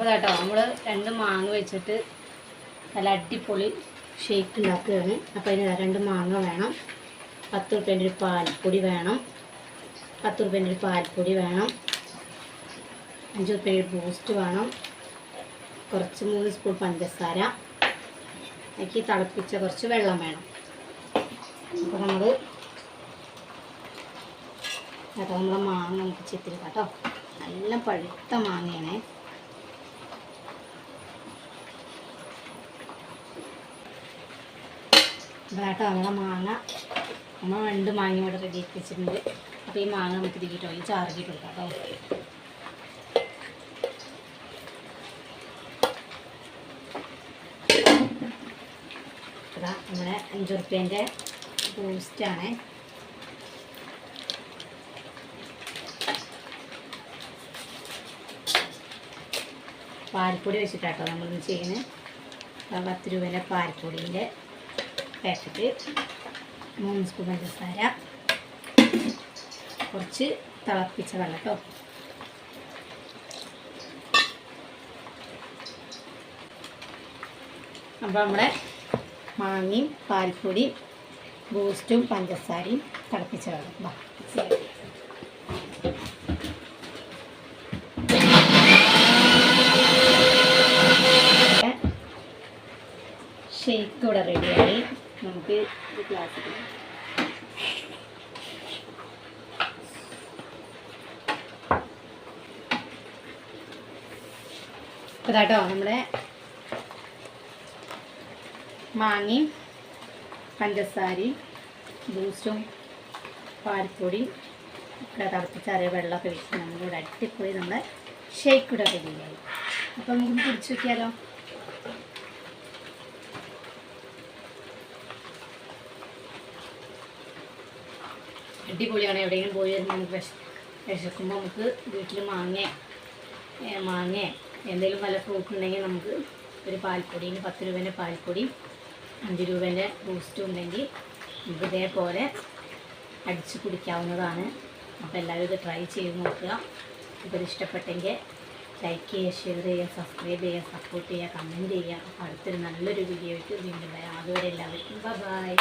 അപ്പോൾ കേട്ടോ നമ്മൾ രണ്ട് മാങ്ങ വെച്ചിട്ട് നല്ല അടിപൊളി ഷേക്ക് ഉണ്ടാക്കുകയാണ് അപ്പോൾ അതിന് രണ്ട് മാങ്ങ വേണം. പത്ത് റുപ്യേന്റെ ഒരു പാൽപ്പൊടി വേണം. പത്ത് റുപ്യേന്റെ ഒരു പാൽപ്പൊടി വേണം. അഞ്ച് റുപ്യേന്റെ ഒരു ബൂസ്റ്റ് വേണം. കുറച്ച് മൂന്ന് സ്പൂൺ പഞ്ചസാര. അതിലേക്ക് തിളപ്പിച്ച കുറച്ച് വെള്ളം വേണം. അപ്പോൾ നമ്മൾ കേട്ടോ നമ്മളെ മാങ്ങ നമുക്ക് ചെത്തിരി കേട്ടോ നല്ല പഴുത്ത മാങ്ങയാണേ. കേട്ടോ നമ്മളെ മാങ്ങ. നമ്മൾ രണ്ട് മാങ്ങ ഇവിടെ റെഡി ആക്കി വെച്ചിട്ടുണ്ട്. അപ്പോൾ ഈ മാങ്ങ നമുക്ക് ഇതിക്കിട്ടോ ഈ ചാർജിട്ട് കൊടുക്കാം കേട്ടോ നമ്മുടെ അഞ്ച് റുപ്യേന്റെ ബൂസ്റ്റാണ് പാൽപ്പൊടി വെച്ചിട്ടാട്ടോ നമ്മളിന്ന് ചെയ്യുന്നത്. പത്ത് രൂപേന്റെ പാൽപ്പൊടീന്റെ പാക്കറ്റ് മൂന്ന് സ്പൂൺ പഞ്ചസാര കുറച്ച് തിളപ്പിച്ച വെള്ളം കേട്ടോ അപ്പോൾ നമ്മുടെ മാങ്ങയും പാൽപ്പൊടിയും ബൂസ്റ്റും പഞ്ചസാരയും തിളപ്പിച്ച വെള്ളം. ഷേക്ക് ഇവിടെ റെഡിയായി നമുക്ക് ഇത് ഗ്ലാസ് ഇതാട്ടോ നമ്മുടെ മാങ്ങയും പഞ്ചസാരയും ബൂസ്റ്റും പാൽപ്പൊടി ഒക്കെ തിളപ്പിച്ചാറിയ വെള്ളമൊക്കെ വെച്ച് നമ്മളിവിടെ അടിപൊളി നമ്മുടെ ഷേക്ക് ഇവിടെ റെഡിയായി അപ്പോൾ നമുക്ക് പിടിച്ചു നോക്കിയാലോ? അടിപൊളിയാണ്. എവിടെയെങ്കിലും പോയി വരുമ്പോൾ നമുക്ക് വിശ വിശക്കുമ്പോൾ നമുക്ക് വീട്ടിൽ മാങ്ങ മാങ്ങ എന്തെങ്കിലും വല്ല ഫ്രൂട്ട് ഉണ്ടെങ്കിൽ നമുക്ക് ഒരു പാൽപ്പൊടിന് പത്ത് രൂപേന്റെ പാൽപ്പൊടി അഞ്ച് രൂപേന്റെ ബൂസ്റ്റും ഉണ്ടെങ്കിൽ നമുക്ക് ഇതേപോലെ അടിച്ച് കുടിക്കാവുന്നതാണ്. അപ്പോൾ എല്ലാവരും ഇത് ട്രൈ ചെയ്ത് നോക്കുക. ഇപ്പോൾ ഇഷ്ടപ്പെട്ടെങ്കിൽ ലൈക്ക് ചെയ്യുക ഷെയർ ചെയ്യുക സബ്സ്ക്രൈബ് ചെയ്യുക സപ്പോർട്ട് ചെയ്യുക കമന്റ് ചെയ്യുക. അപ്പോൾ അടുത്തൊരു നല്ലൊരു വീഡിയോയ്ക്ക് വീണ്ടും വരാം. അതുവരെ എല്ലാവർക്കും ബൈ